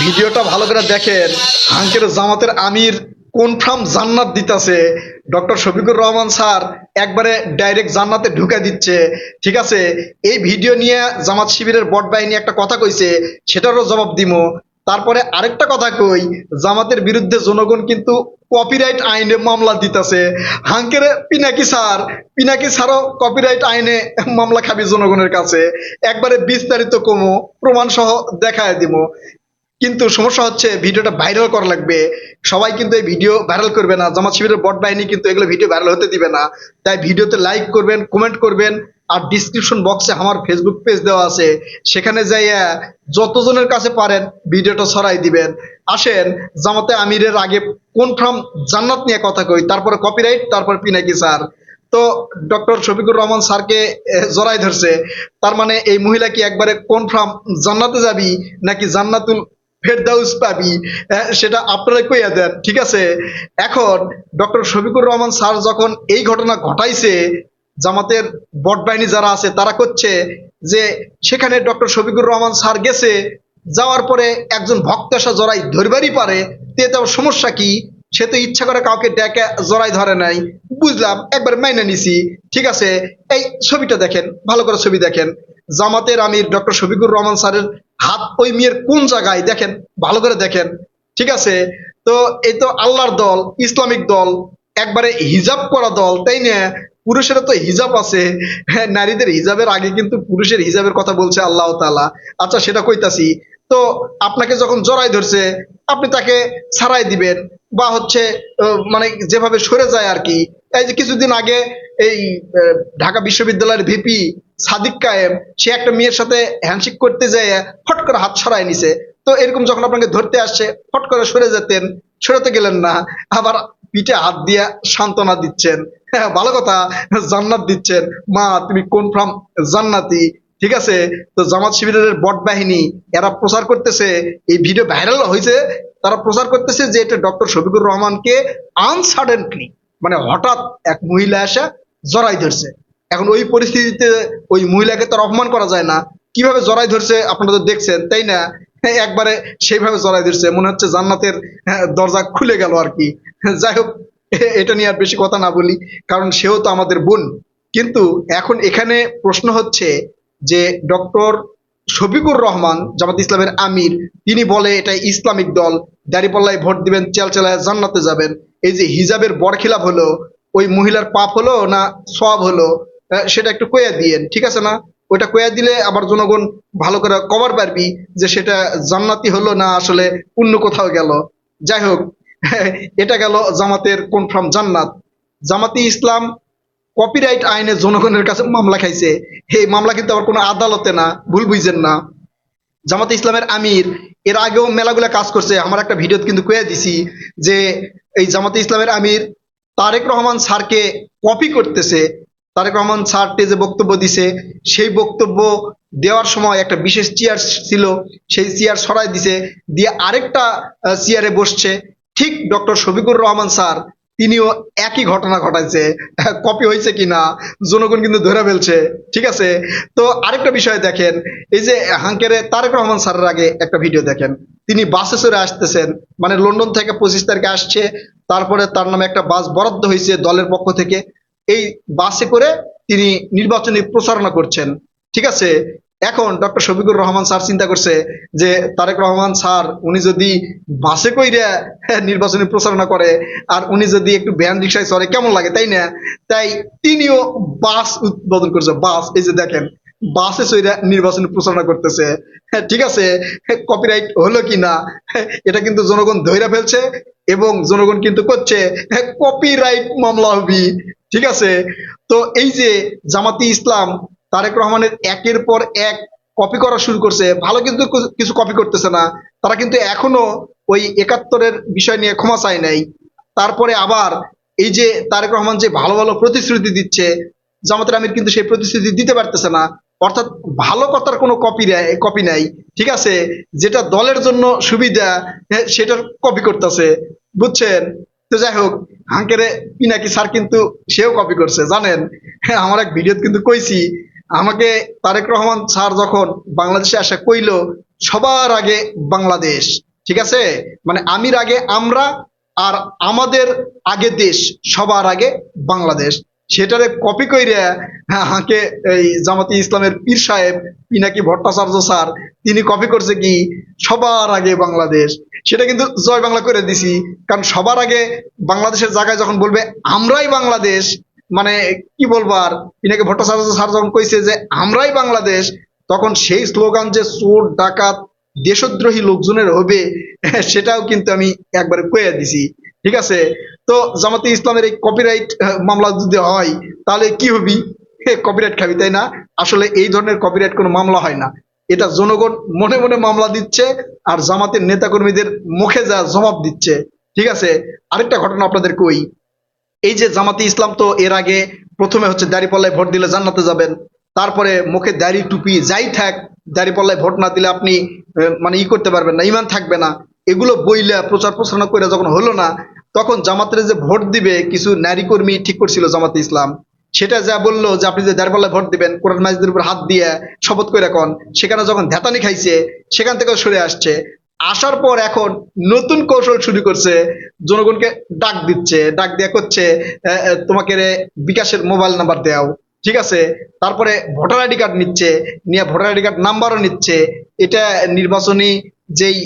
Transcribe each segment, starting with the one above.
ভিডিওটা ভালো করে দেখেন। হাঙ্কের জামাতের আমির কোন কনফার্ম জান্নাত দিতেছে। ডক্টর শফিকুর রহমান স্যার একবারে ডাইরেক্ট জান্নাতে ঢুকে দিচ্ছে। ঠিক আছে? এই ভিডিও নিয়ে জামাত শিবিরের বট বাহিনী একটা কথা কইছে, সেটারও জবাব দিমো। তারপরে আরেকটা কথা কই, জামাতের বিরুদ্ধে জনগণ কিন্তু কপিরাইট আইনে মামলা দিতেছে। হাঙ্কের পিনাকি স্যার, পিনাকি স্যারও কপিরাইট আইনে মামলা খাবি জনগণের কাছে। একবারে বিস্তারিত কমো প্রমাণ সহ দেখায় দিমো। কিন্তু সমস্যা হচ্ছে ভিডিওটা ভাইরাল করা লাগবে। সবাই কিন্তু এই ভিডিও ভাইরাল করবে না। জামাত শিবিরের বট বাহিনী কিন্তু এগুলো ভিডিও ভাইরাল হতে দিবে না। তাই ভিডিওতে লাইক করবেন কমেন্ট করবেন আর ডিসক্রিপশন বক্সে আমার ফেসবুক পেজ দেওয়া আছে। সেখানে যাইয়া যতজনের কাছে পারেন ভিডিওটা ছড়াই দিবেন। আসেন, জামাতে আমিরের আগে কনফার্ম জান্নাত নিয়ে কথা কই, তারপরে কপিরাইট তারপর পিনাকি স্যার। তো ডক্টর শফিকুর রহমান স্যারকে জড়াই ধরছে। তার মানে এই মহিলা কি একবারে কনফার্ম জান্নাতে যাবি নাকি জান্নাতুল ফেরদাউস পাবি। আহ, সেটা আপনারা কইয়া দেন ঠিক আছে? এখন ডক্টর শফিকুর রহমান স্যার যখন এই ঘটনা ঘটাইছে জামাতের বট বাহিনী যারা আছে তারা করছে যে সেখানে ডক্টর শফিকুর রহমান স্যার গেছে যাওয়ার পরে একজন ভক্ত এসে জড়াই ধরবারই পারে তে তার সমস্যা কি? সে তো ইচ্ছা করে কাউকে ডেকে জড়াই ধরে নাই। বুঝলাম একবার মাইনে নিছি ঠিক আছে? এই ছবিটা দেখেন ভালো করে ছবি দেখেন। জামাতের আমির ডক্টর শফিকুর রহমান স্যারের হাত ওই মেয়ের কোন জায়গায়? দেখেন ভালো করে দেখেন। ঠিক আছে? তো এই তো আল্লাহর দল ইসলামিক দল একবারে হিজাব করা দল তাই না? পুরুষেরা তো হিজাব আছে। হ্যাঁ, নারীদের হিজাবের আগে কিন্তু পুরুষের হিজাবের কথা বলছে আল্লাহ তাআলা। আচ্ছা সেটা কইতাছি। তো আপনাকে যখন জড়াই ধরছে আপনি তাকে ছাড়াই দিবেন বা হচ্ছে মানে যেভাবে সরে যায় আর কি। এই যে কিছুদিন আগে এই ঢাকা বিশ্ববিদ্যালয়ের ভিপি সাদিক কায়েম, সে একটা মেয়ের সাথে হ্যান্ডশেক করতে যায় ফট করে হাত ছড়াই নিছে। তো এরকম যখন আপনাকে ধরতে আসছে, ফট করে সরে যেতেন, সরেতে গেলেন না, আবার পিঠে হাত দিয়ে সান্ত্বনা দিচ্ছেন। হ্যাঁ ভালো কথা, জান্নাত দিচ্ছেন। মা, তুমি কনফার্ম জান্নাতি? ঠিক আছে? তো জামাত শিবিরের বট বাহিনী, এরা প্রচার করতেছে, এই ভিডিও ভাইরাল হয়েছে তারা প্রচার করতেছে যে এটা ডক্টর শফিকুর রহমানকে আনসাডেন্টলি মানে হঠাৎ এক মহিলা এসে জড়াই ধরছে। এখন ওই পরিস্থিতিতে ওই মহিলাকে তো অপমান করা যায় না। কীভাবে জড়াই ধরছে আপনারা তো দেখছেন তাই না? হ্যাঁ, একবারে সেইভাবে জড়াই ধরছে। মনে হচ্ছে জান্নাতের হ্যাঁ, দরজা খুলে গেল আর কি। যাই হোক এটা নিয়ে আর বেশি কথা না বলি কারণ সেও তো আমাদের বোন। কিন্তু এখন এখানে প্রশ্ন হচ্ছে যে ডক্টর শফিকুর রহমান জামাত ইসলামের আমির তিনি বলে এটা ইসলামিক দল দাঁড়িপাল্লায় ভোট দিবেন চেলচেলায় জান্নাতে যাবেন। এই যে হিজাবের বরখিলাপ হলো ওই মহিলার পাপ হলো না সব হলো? সেটা একটু কয়া দিয়েন, ঠিক আছে না? ওইটা কয়া দিলে আবার জনগণ ভালো করে কভার পারবি যে সেটা জান্নাতি হলো না আসলে অন্য কোথাও গেল। যাই হোক, এটা গেল জামাতের কনফার্ম জান্নাত। জামাতি ইসলাম কপিরাইট আইনে জনগণের কাছে মামলা খাইছে। এই মামলা কিন্তু আবার কোনো আদালতে না, ভুল বুঝছেন না। জামাতে ইসলামের আমির, এর আগেও মেলাগুলা কাজ করছে। আমার একটা ভিডিও কিন্তু কয়ে দিছি যে এই জামাতে ইসলামের আমির তারেক রহমান স্যারকে কপি করতেছে। তারেক রহমান স্যারটি যে বক্তব্য দিছে, সেই বক্তব্য দেওয়ার সময় একটা বিশেষ চেয়ার ছিল, সেই চেয়ার সরাই দিছে, দিয়ে আরেকটা চেয়ারে বসছে। ঠিক ডক্টর শফিকুর রহমান স্যার, তিনিও একই ঘটনা ঘটাইছে। কপি হয়েছে কিনা জনগণ কিন্তু ধরে ফেলছে। ঠিক আছে? তো আরেকটা বিষয় দেখেন, এই যে হাঙ্কেরে তারেক রহমান স্যারের আগে একটা ভিডিও দেখেন। তিনি বাসে চড়ে আসতেছেন মানে লন্ডন থেকে পঁচিশ তারিখে আসছে, তারপরে তার নামে একটা বাস বরাদ্দ হয়েছে দলের পক্ষ থেকে। এই বাসে করে তিনি নির্বাচনী প্রচারণা করছেন। ঠিক আছে? এখন ডক্টর শফিকুর রহমান স্যার চিন্তা করছে যে তারেক রহমান স্যার উনি যদি বাসে কইরা হ্যাঁ, নির্বাচনী প্রচারণা করে আর উনি যদি একটু ভ্যান রিক্সায় চড়ে কেমন লাগে? তাই না? তাই তিনিও বাস উদ্বোধন করছে বাস। এই যে দেখেন বাসে চইরা নির্বাচনী প্রচারণা করতেছে। হ্যাঁ, ঠিক আছে? কপিরাইট হলো কি না? হ্যাঁ, এটা কিন্তু জনগণ ধৈরা ফেলছে এবং জনগণ কিন্তু করছে কপিরাইট মামলা হবি। ঠিক আছে? তো এই যে জামাতি ইসলাম তারেক রহমানের একের পর এক কপি করা শুরু করছে ভালো কিন্তু কিছু কপি করতেছে না। তারা কিন্তু এখনও ওই একাত্তরের বিষয় নিয়ে ক্ষমা চায় নাই। তারপরে আবার এই যে তারেক রহমান যে ভালো ভালো প্রতিশ্রুতি দিচ্ছে জামাতের আমির কিন্তু সেই প্রতিশ্রুতি দিতে পারতেছে না। অর্থাৎ ভালো কথার কোনো কপি নেয় কপি নাই। ঠিক আছে? যেটা দলের জন্য সুবিধা হ্যাঁ, সেটার কপি করতেছে। বুঝছেন? তো যাই হোক আঙ্কেরে পিনাকি স্যার কিন্তু সেও কপি করছে, জানেন? হ্যাঁ আমার এক ভিডিও কিন্তু কইছি, আমাকে তারেক রহমান স্যার যখন বাংলাদেশে আসা কইল, সবার আগে বাংলাদেশ, ঠিক আছে? মানে আমির আগে আমরা, আর আমাদের আগে দেশ, সবার আগে বাংলাদেশ। সেটারে কপি কইরা হাঁকে এই জামাতি ইসলামের পীর সাহেব পিনাকি ভট্টাচার্য স্যার, তিনি কপি করছে কি? সবার আগে বাংলাদেশ। সেটা কিন্তু জয় বাংলা করে দিছি। কারণ সবার আগে বাংলাদেশের জায়গায় যখন বলবে, আমরাই বাংলাদেশ মানে কি বলবার পিনাকি ভট্টাচার্য স্যার যখন কইছে যে, আমরাই বাংলাদেশ, তখন সেই স্লোগান যে চোর, ডাকাত, দেশদ্রোহী লোকজনের হবে, সেটাও কিন্তু আমি একবারে কয়ে দিছি। ঠিক আছে? তো জামাতে ইসলামের এই কপিরাইট মামলা যদি হয়, তাহলে কি হবি? কপিরাইট খাবি, তাই না? আসলে এই ধরনের কপিরাইট কোনো মামলা হয় না। এটা জনগণ মনে মনে মামলা দিচ্ছে, আর জামাতের নেতাকর্মীদের মুখে যা জবাব দিচ্ছে। ঠিক আছে? আরেকটা ঘটনা আপনাদের কই। এই যে জামাতে ইসলাম তো এর আগে প্রথমে হচ্ছে দাড়িপাল্লায় ভোট দিলে জান্নাতে যাবেন, তারপরে মুখে দাড়ি টুপি যাই থাক, দাড়িপাল্লায় ভোট না দিলে আপনি মানে ই করতে পারবেন না, ইমান থাকবে না। এগুলো বইলা প্রচার প্রচারণা করে যখন হলো না তখন জামাতের যে ভোট দিবে, কিছু নারী কর্মী ঠিক করছিল জামাতে ইসলাম। সেটা যা বলল যে আপনি যে দাঁড়পাল্লায় ভোট দিবেন, কোরআন মাজিদের উপর হাত দিয়ে শপথ করে এখন সেখানে যখন ধ্যাতানি খাইছে, সেখান থেকে সরে আসছে। আসার পর এখন নতুন কৌশল শুরু করছে, জনগণকে ডাক দিচ্ছে, ডাক দিয়ে করছে তোমাকে বিকাশের মোবাইল নাম্বার দেও ঠিক আছে? তারপরে ভোটার আইডি কার্ড নিচ্ছে, নিয়ে ভোটার আইডি কার্ড নাম্বারও নিচ্ছে। এটা নির্বাচনী যেই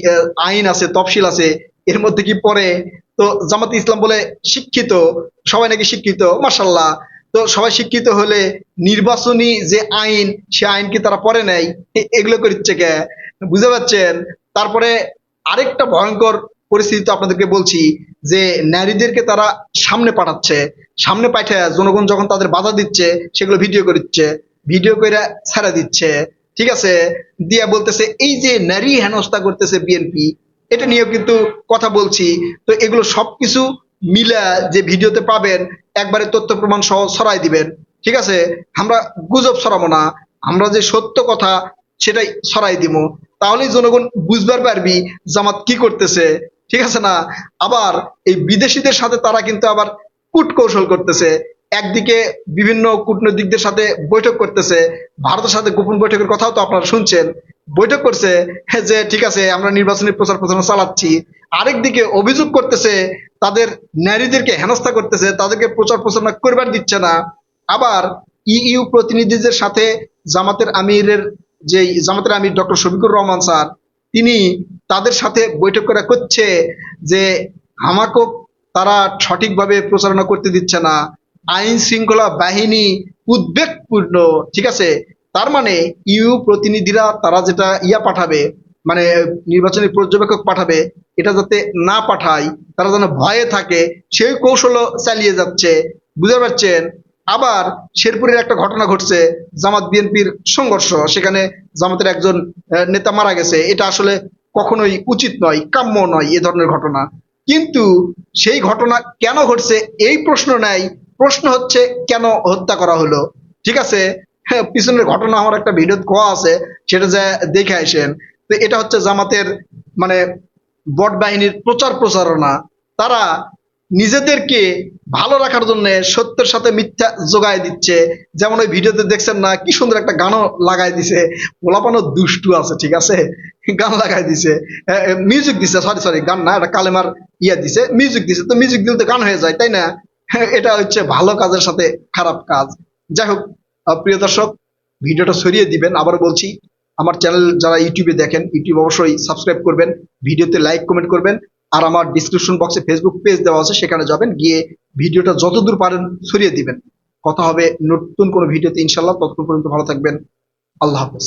আইন আছে, তফসিল আছে এর মধ্যে কি পড়ে তো জামাত ইসলাম বলে শিক্ষিত, সবাই নাকি শিক্ষিত? মার্শাল্লাহ তো সবাই শিক্ষিত হলে নির্বাচনী যে আইন, সে আইন কি তারা পড়ে এ- এগুলো করছে কে? বুঝতে পারছেন? তারপরে আরেকটা ভয়ঙ্কর পরিস্থিতি আপনাদেরকে বলছি, যে নারীদেরকে তারা সামনে পাঠাচ্ছে। সামনে পাঠায় জনগণ যখন তাদের বাধা দিচ্ছে, সেগুলো ভিডিও করছে। ভিডিও করে ছেড়ে দিচ্ছে। ঠিক আছে? দিয়া বলতেছে, এই যে নারী হেনস্থা করতেছে বিএনপি এটা নিয়েও কিন্তু কথা বলছি। তো এগুলো সবকিছু মিলা যে ভিডিওতে পাবেন, একবারে তথ্য প্রমাণ সহ ছড়াই দিবেন। ঠিক আছে? আমরা গুজব ছড়াবো না। আমরা যে সত্য কথা সেটাই ছড়াই দিব। তাহলেই জনগণ বুঝবার পারবি জামাত কি করতেছে। ঠিক আছে না? আবার এই বিদেশিদের সাথে তারা কিন্তু আবার কূট কৌশল করতেছে। একদিকে বিভিন্ন কূটনৈতিকদের সাথে বৈঠক করতেছে, ভারতের সাথে গোপন বৈঠকের কথাও তো আপনারা শুনছেন। বৈঠক করছে যে, ঠিক আছে, আমরা নির্বাচনী প্রচার প্রচারণা চালাচ্ছি। আরেকদিকে অভিযোগ করতেছে, তাদের নারীদেরকে হেনস্থা করতেছে, তাদেরকে প্রচার প্রচারণা করবার দিচ্ছে না। আবার ইইউ প্রতিনিধিদের সাথে জামাতের আমিরের যে, জামাতের আমির ডক্টর শফিকুর রহমান স্যার, তিনি তাদের সাথে বৈঠক করা করছে যে, আমাকেও তারা সঠিকভাবে প্রচারণা করতে দিচ্ছে না। আইন শৃঙ্খলা বাহিনী উদ্বেগপূর্ণ, ঠিক আছে? তার মানে ইউ প্রতিনিধিরা, তারা যেটা ইয়া পাঠাবে মানে নির্বাচনী পর্যবেক্ষক পাঠাবে, এটা যাতে না পাঠায়, তারা যেন ভয়ে থাকে, সেই কৌশলও চালিয়ে যাচ্ছে, বুঝতে পারছেন? আবার শেরপুরের একটা ঘটনা ঘটছে, জামাত বিএনপির সংঘর্ষ, সেখানে জামাতের একজন নেতা মারা গেছে, এটা আসলে কখনোই উচিত নয়, কাম্য নয় এ ধরনের ঘটনা। কিন্তু সেই ঘটনা কেন ঘটছে, এই প্রশ্ন নাই প্রশ্ন হচ্ছে, কেন হত্যা করা হলো? ঠিক আছে? হ্যাঁ পিছনের ঘটনা আমার একটা ভিডিও কোয়া আছে, সেটা যে দেখে আসেন। তো এটা হচ্ছে জামাতের মানে বট বাহিনীর প্রচার প্রচারণা। তারা নিজেদেরকে ভালো রাখার জন্য সত্যের সাথে মিথ্যা যোগায় দিচ্ছে। যেমন ওই ভিডিওতে দেখছেন না, কি সুন্দর একটা গানও লাগাই দিছে। গোলাপানো দুষ্টু আছে, ঠিক আছে? গান লাগাই দিছে। মিউজিক দিছে সরি সরি গান না, এটা কালেমার ইয়া দিছে। মিউজিক দিছে, তো মিউজিক দিলে তো গান হয়ে যায়, তাই না? এটা হচ্ছে ভালো কাজের সাথে খারাপ কাজ। যাই হোক প্রিয় দর্শক, ভিডিওটা সরিয়ে দিবেন। আবার বলছি, আমার চ্যানেল যারা ইউটিউবে দেখেন, ইউটিউব অবশ্যই সাবস্ক্রাইব করবেন, ভিডিওতে লাইক কমেন্ট করবেন, আর আমার ডিসক্রিপশন বক্সে ফেসবুক পেজ দেওয়া আছে, সেখানে যাবেন, গিয়ে ভিডিওটা যতদূর পারেন সরিয়ে দিবেন। কথা হবে নতুন কোনো ভিডিওতে ইনশাল্লাহ ততক্ষণ পর্যন্ত ভালো থাকবেন। আল্লাহ হাফেজ।